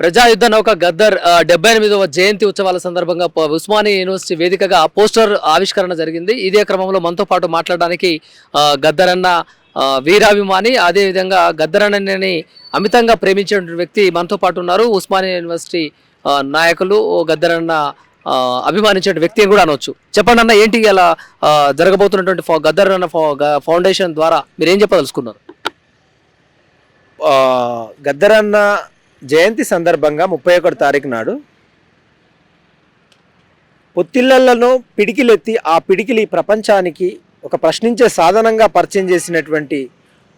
ప్రజాయుద్ధ నౌక గద్దర్ డెబ్బై ఎనిమిదవ జయంతి ఉత్సవాల సందర్భంగా ఉస్మానియా యూనివర్సిటీ వేదికగా పోస్టర్ ఆవిష్కరణ జరిగింది. ఇదే క్రమంలో మనతో పాటు మాట్లాడడానికి గద్దర్ అన్న వీరాభిమాని. అదేవిధంగా గద్దర్ అన్నని అమితంగా ప్రేమించిన వ్యక్తి మనతో పాటు ఉన్నారు. ఉస్మానియా యూనివర్సిటీ నాయకులు ఓ గద్దర్ అన్న అభిమానించే వ్యక్తి అని కూడా అనవచ్చు చెప్పండి అన్న ఏంటి ఇలా జరగబోతున్నటువంటి గద్దర్ అన్న ఫౌండేషన్ ద్వారా మీరు ఏం చెప్పదలుచుకున్నారు? గద్దరన్న జయంతి సందర్భంగా ముప్పై ఒకటి తారీఖు నాడు పొత్తిళ్ళలను పిడికిలెత్తి ఆ పిడికిలి ప్రపంచానికి ఒక ప్రశ్నించే సాధనంగా పరిచయం చేసినటువంటి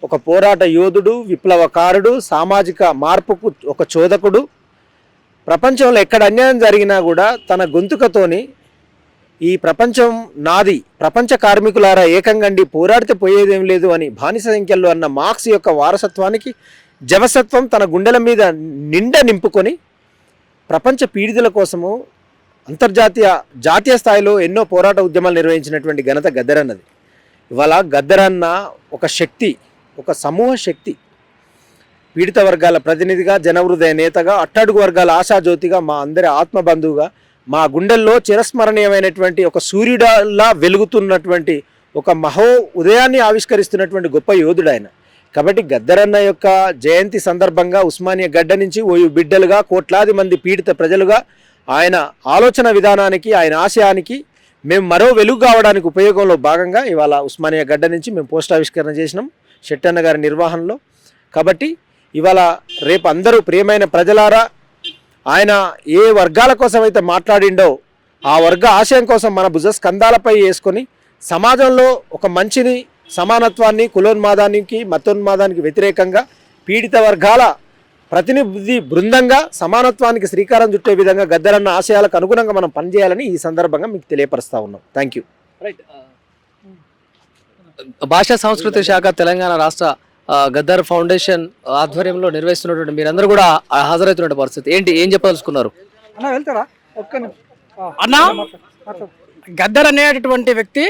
ఒక పోరాట యోధుడు విప్లవకారుడు సామాజిక మార్పుకు ఒక చోదకుడు. ప్రపంచంలో ఎక్కడ అన్యాయం జరిగినా కూడా తన గొంతుకతోని ఈ ప్రపంచం నాది ప్రపంచ కార్మికులారా ఏకంగండి పోరాడితే పోయేదేం లేదు అని బానిస సంఖ్యలో అన్న మార్క్స్ యొక్క వారసత్వానికి జవసత్వం తన గుండెల మీద నిండా నింపుకొని ప్రపంచ పీడితుల కోసము అంతర్జాతీయ జాతీయ స్థాయిలో ఎన్నో పోరాట ఉద్యమాలు నిర్వహించినటువంటి ఘనత గద్దరన్నది. ఇవాళ గద్దరన్న ఒక శక్తి ఒక సమూహ శక్తి. పీడిత వర్గాల ప్రతినిధిగా జనహృదయ నేతగా అట్టడుగు వర్గాల ఆశాజ్యోతిగా మా అందరి ఆత్మబంధువుగా మా గుండెల్లో చిరస్మరణీయమైనటువంటి ఒక సూర్యుడలా వెలుగుతున్నటువంటి ఒక మహో ఉదయాన్ని ఆవిష్కరిస్తున్నటువంటి గొప్ప యోధుడు ఆయన. కాబట్టి గద్దరన్న యొక్క జయంతి సందర్భంగా ఉస్మానియా గడ్డ నుంచి ఓయు బిడ్డలుగా కోట్లాది మంది పీడిత ప్రజలుగా ఆయన ఆలోచన విధానానికి ఆయన ఆశయానికి మేము మరో వెలుగు కావడానికి ఉపయోగంలో భాగంగా ఇవాళ ఉస్మానియా గడ్డ నుంచి మేము పోస్ట్ ఆవిష్కరణ చేసినాం షెట్టన్న గారి నిర్వహణలో. కాబట్టి ఇవాళ రేపు అందరూ ప్రియమైన ప్రజలారా ఆయన ఏ వర్గాల కోసం అయితే మాట్లాడిండో ఆ వర్గ ఆశయం కోసం మన భుజ స్కందాలపై వేసుకొని సమాజంలో ఒక మంచిని సమానత్వాన్ని కులోన్మాదానికి మతోన్మాదానికి వ్యతిరేకంగా పీడిత వర్గాల ప్రతినిధి బృందంగా సమానత్వానికి శ్రీకారం చుట్టే విధంగా గద్దరన్న ఆశయాలకు అనుగుణంగా మనం పనిచేయాలని ఈ సందర్భంగా మీకు తెలియపరుస్తా ఉన్నాం. థ్యాంక్ యూ రైట్ భాషా సంస్కృతి శాఖ తెలంగాణ రాష్ట్ర ఆ, గద్దర్ ఫౌండేషన్ ఆధ్వర్యంలో నిర్వహిస్తున్నటువంటి మీరందరూ కూడా హాజరవుతున్న పరిస్థితి. ఏంటి ఏం చెప్పదలుచుకున్నారు? అన్న వెళ్తారా? అన్నా. గద్దర్ అనేటటువంటి వ్యక్తి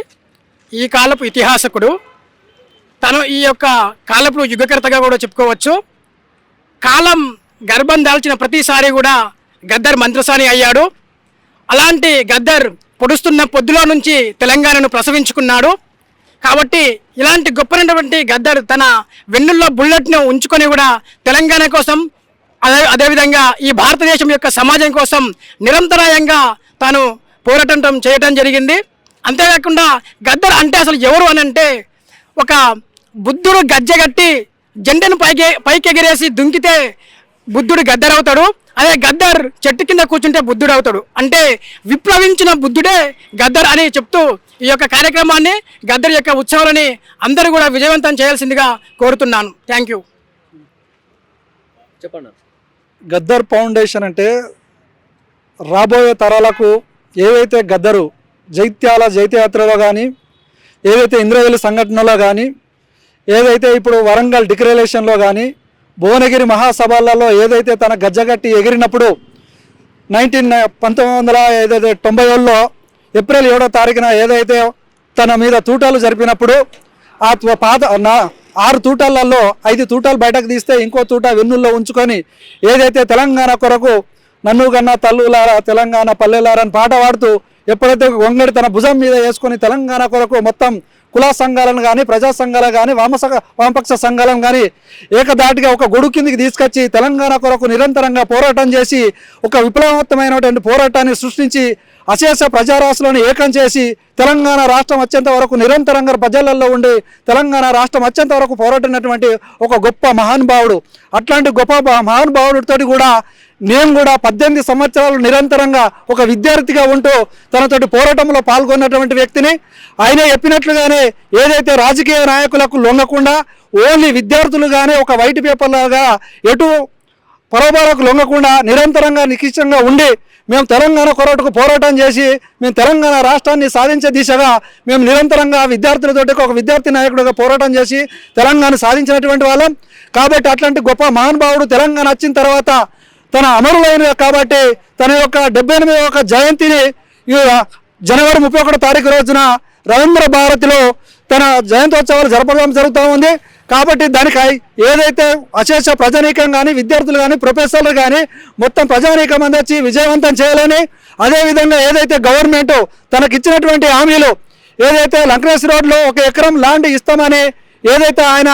ఈ కాలపు ఇతిహాసకుడు. తను ఈ యొక్క కాలపు యుగకర్తగా కూడా చెప్పుకోవచ్చు. కాలం గర్భం దాల్చిన ప్రతిసారి కూడా గద్దర్ మంత్రసాని అయ్యాడు. అలాంటి గద్దర్ పొడుస్తున్న పొద్దులో నుంచి తెలంగాణను ప్రసవించుకున్నాడు. కాబట్టి ఇలాంటి గొప్పనటువంటి గద్దర్ తన వెన్నుల్లో బుల్లెట్ను ఉంచుకొని కూడా తెలంగాణ కోసం అదే అదేవిధంగా ఈ భారతదేశం యొక్క సమాజం కోసం నిరంతరాయంగా తాను పోరాటం చేయటం జరిగింది. అంతేకాకుండా గద్దర్ అంటే అసలు ఎవరు అని అంటే ఒక బుద్ధుడు గజ్జెగట్టి జెండను పైకి పైకి ఎగిరేసి దుంకితే బుద్ధుడు గద్దర్ అవుతాడు. అదే గద్దర్ చెట్టు కింద కూర్చుంటే బుద్ధుడు అవుతాడు. అంటే విప్లవించిన బుద్ధుడే గద్దర్ అని చెప్తూ ఈ యొక్క కార్యక్రమాన్ని గద్దర్ యొక్క ఉత్సవాలని అందరూ కూడా విజయవంతం చేయాల్సిందిగా కోరుతున్నాను. థ్యాంక్ యూ చెప్పండి. గద్దర్ ఫౌండేషన్ అంటే రాబోయే తరాలకు ఏవైతే గద్దరు జైత్యాల జైత్యయాత్రలో కానీ ఏదైతే ఇంద్రవెల్లి సంఘటనలో కానీ ఏదైతే ఇప్పుడు వరంగల్ డిక్లరేషన్లో కానీ భువనగిరి మహాసభలలో ఏదైతే తన గజ్జగట్టి ఎగిరినప్పుడు నైన్టీన్ పంతొమ్మిది వందల ఏదైతే తొంభై ఏళ్ళలో ఏప్రిల్ ఏడో తారీఖున ఏదైతే తన మీద తూటాలు జరిపినప్పుడు ఆ త్వ- పాత నా ఆరు తూటాలలో ఐదు తూటాలు బయటకు తీస్తే ఇంకో తూట వెన్నుల్లో ఉంచుకొని ఏదైతే తెలంగాణ కొరకు నన్ను కన్నా తల్లులారా తెలంగాణ పల్లెలారా అని పాట పాడుతూ ఎప్పుడైతే వంగడి తన భుజం మీద వేసుకొని తెలంగాణ కొరకు మొత్తం కుల సంఘాలను కానీ ప్రజా సంఘాలు కానీ వామస వామపక్ష సంఘాలను కానీ ఏకదాటిగా ఒక గొడుగు కిందికి తీసుకొచ్చి తెలంగాణ కొరకు నిరంతరంగా పోరాటం చేసి ఒక విప్లవాత్మకమైనటువంటి పోరాటాన్ని సృష్టించి అశేష ప్రజారాశులను ఏకం చేసి తెలంగాణ రాష్ట్రం వచ్చేంత వరకు నిరంతరంగా ప్రజలలో ఉండి తెలంగాణ రాష్ట్రం వచ్చేంత వరకు పోరాడినటువంటి ఒక గొప్ప మహానుభావుడు. అట్లాంటి గొప్ప బ- మహానుభావుడితోటి కూడా నేను కూడా పద్దెనిమిది సంవత్సరాలు నిరంతరంగా ఒక విద్యార్థిగా ఉంటూ తనతోటి పోరాటంలో పాల్గొన్నటువంటి వ్యక్తిని. ఆయన చెప్పినట్లుగానే ఏదైతే రాజకీయ నాయకులకు లొంగకుండా ఓన్లీ విద్యార్థులుగానే ఒక వైట్ పేపర్లాగా ఎటు పరోపరకు లొంగకుండా నిరంతరంగా నిఖిష్టంగా ఉండి మేము తెలంగాణ కొరటకు పోరాటం చేసి మేము తెలంగాణ రాష్ట్రాన్ని సాధించే దిశగా మేము నిరంతరంగా విద్యార్థులతోటి ఒక విద్యార్థి నాయకుడిగా పోరాటం చేసి తెలంగాణ సాధించినటువంటి వాళ్ళం. కాబట్టి అట్లాంటి గొప్ప మహానుభావుడు తెలంగాణ వచ్చిన తర్వాత తన అమరులైన కాబట్టి తన యొక్క డెబ్బై ఎనిమిది ఒక జయంతిని ఈ జనవరి ముప్పై ఒకటో తారీఖు రోజున రవీంద్ర భారతిలో తన జయంతోత్సవాలు జరపడం జరుగుతూ ఉంది. కాబట్టి దానికై ఏదైతే అశేష ప్రజానీకం కానీ విద్యార్థులు కానీ ప్రొఫెసర్లు కానీ మొత్తం ప్రజానీకం అందొచ్చి విజయవంతం చేయాలని అదేవిధంగా ఏదైతే గవర్నమెంట్ తనకిచ్చినటువంటి హామీలు ఏదైతే లంకరేష్ రోడ్లో ఒక ఎకరం ల్యాండ్ ఇస్తామని ఏదైతే ఆయన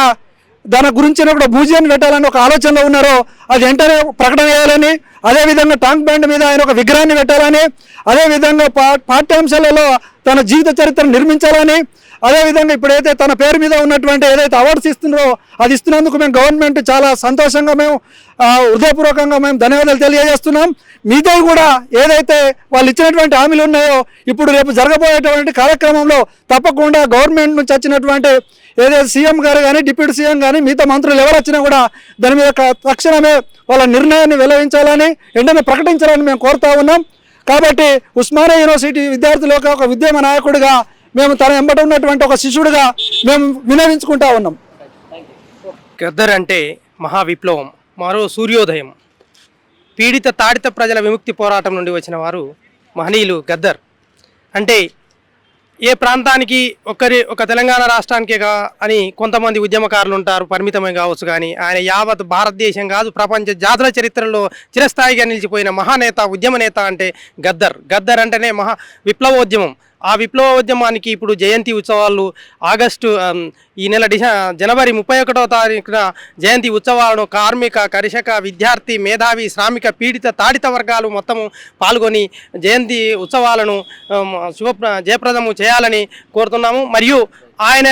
దాని గురించిన కూడా మ్యూజియం పెట్టాలని ఒక ఆలోచనలో ఉన్నారో అది వెంటనే ప్రకటన చేయాలని అదేవిధంగా టాంక్ బ్యాండ్ మీద ఆయన ఒక విగ్రహాన్ని పెట్టాలని అదేవిధంగా పా పాఠ్యాంశాలలో తన జీవిత చరిత్ర నిర్మించాలని అదేవిధంగా ఇప్పుడైతే తన పేరు మీద ఉన్నటువంటి ఏదైతే అవార్డ్స్ ఇస్తున్నారో అది ఇస్తున్నందుకు మేము గవర్నమెంట్ చాలా సంతోషంగా మేము హృదయపూర్వకంగా మేము ధన్యవాదాలు తెలియజేస్తున్నాం. మీతో కూడా ఏదైతే వాళ్ళు ఇచ్చినటువంటి హామీలు ఉన్నాయో ఇప్పుడు రేపు జరగబోయేటువంటి కార్యక్రమంలో తప్పకుండా గవర్నమెంట్ నుంచి వచ్చినటువంటి ఏదైతే సీఎం గారు కానీ డిప్యూటీ సీఎం కానీ మిగతా మంత్రులు ఎవరు వచ్చినా కూడా దాని మీద తక్షణమే వాళ్ళ నిర్ణయాన్ని వెల్లడించాలని వెంటనే ప్రకటించాలని మేము కోరుతా ఉన్నాం. కాబట్టి ఉస్మానియా యూనివర్సిటీ విద్యార్థులకు ఒక ఉద్యమ నాయకుడిగా మేము తన వెంబట ఉన్నటువంటి ఒక శిష్యుడిగా మేము వినియోగించుకుంటా ఉన్నాం. గద్దర్ అంటే మహావిప్లవం మరో సూర్యోదయం. పీడిత తాడిత ప్రజల విముక్తి పోరాటం నుండి వచ్చిన వారు మహనీయులు గద్దర్. అంటే ఏ ప్రాంతానికి ఒకరి ఒక తెలంగాణ రాష్ట్రానికే కా అని కొంతమంది ఉద్యమకారులు ఉంటారు పరిమితమే కావచ్చు కానీ ఆయన యావత్ భారతదేశం కాదు ప్రపంచ జాతుల చరిత్రలో చిరస్థాయిగా నిలిచిపోయిన మహానేత ఉద్యమ నేత అంటే గద్దర్. గద్దర్ అంటేనే మహా విప్లవోద్యమం. ఆ విప్లవోద్యమానికి ఇప్పుడు జయంతి ఉత్సవాలు ఆగస్టు ఈ నెల డిసె జనవరి ముప్పై ఒకటో తారీఖున జయంతి ఉత్సవాలను కార్మిక కర్షక విద్యార్థి మేధావి శ్రామిక పీడిత తాడిత వర్గాలు మొత్తము పాల్గొని జయంతి ఉత్సవాలను శుభ జయప్రదము చేయాలని కోరుతున్నాము. మరియు ఆయన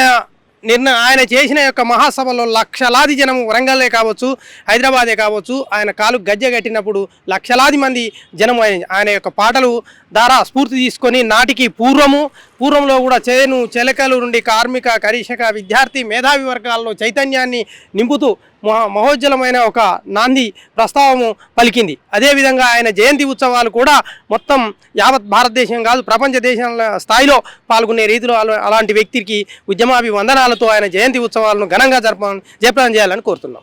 నిన్న ఆయన చేసిన యొక్క మహాసభలో లక్షలాది జనం వరంగల్లే కావచ్చు హైదరాబాదే కావచ్చు ఆయన కాలు గజ్జె కట్టినప్పుడు లక్షలాది మంది జనం ఆయన ఆయన యొక్క పాటలు ద్వారా స్ఫూర్తి తీసుకొని నాటికి పూర్వము పూర్వంలో కూడా చేను చెలకలు నుండి కార్మిక కరీషక విద్యార్థి మేధావి వర్గాల్లో చైతన్యాన్ని నింపుతూ మహా మహోజ్వలమైన ఒక నాంది ప్రస్తావము పలికింది. అదేవిధంగా ఆయన జయంతి ఉత్సవాలు కూడా మొత్తం యావత్ భారతదేశం కాదు ప్రపంచ దేశాల స్థాయిలో పాల్గొనే రీతిలో అలా- అలాంటి వ్యక్తికి ఉద్యమాభివందనాలతో ఆయన జయంతి ఉత్సవాలను ఘనంగా జరప జయప్రదం చేయాలని కోరుతున్నాం.